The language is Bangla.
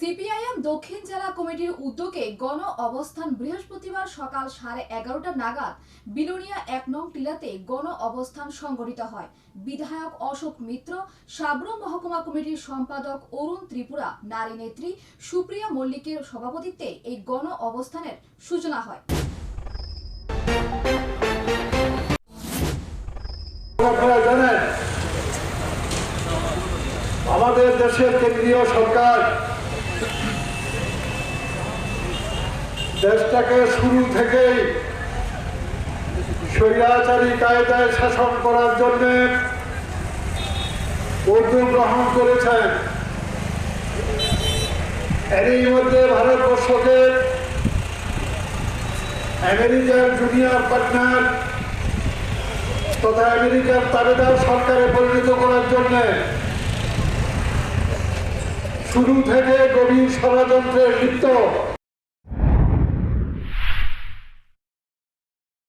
সিপিআইএম দক্ষিণ জেলা কমিটির উদ্যোগে গণ অবস্থান বৃহস্পতিবার সকাল সাড়ে এগারোটা নাগাদ বিলোনিয়া এক নং টিলাতে গণ অবস্থান সংগঠিত হয়। বিধায়ক অশোক মিত্র সাবরুম মহকুমা কমিটির সম্পাদক অরুণ ত্রিপুরা, নারী নেত্রী সুপ্রিয়া মল্লিকের সভাপতিত্বে এই গণ অবস্থানের সূচনা হয়। আমাদের দেশের কেন্দ্রীয় সরকার দেশটাকে শুরু থেকেই স্বৈরাচারী কায়দায় শাসন করার জন্য উদ্যোগ গ্রহণ করেছেন। এরই মধ্যে ভারতবর্ষকে আমেরিকার জুনিয়র পার্টনার তথা আমেরিকার তাবেদার সরকারে পরিণত করার জন্য শুরু থেকে গভীর ষড়যন্ত্রে লিপ্ত।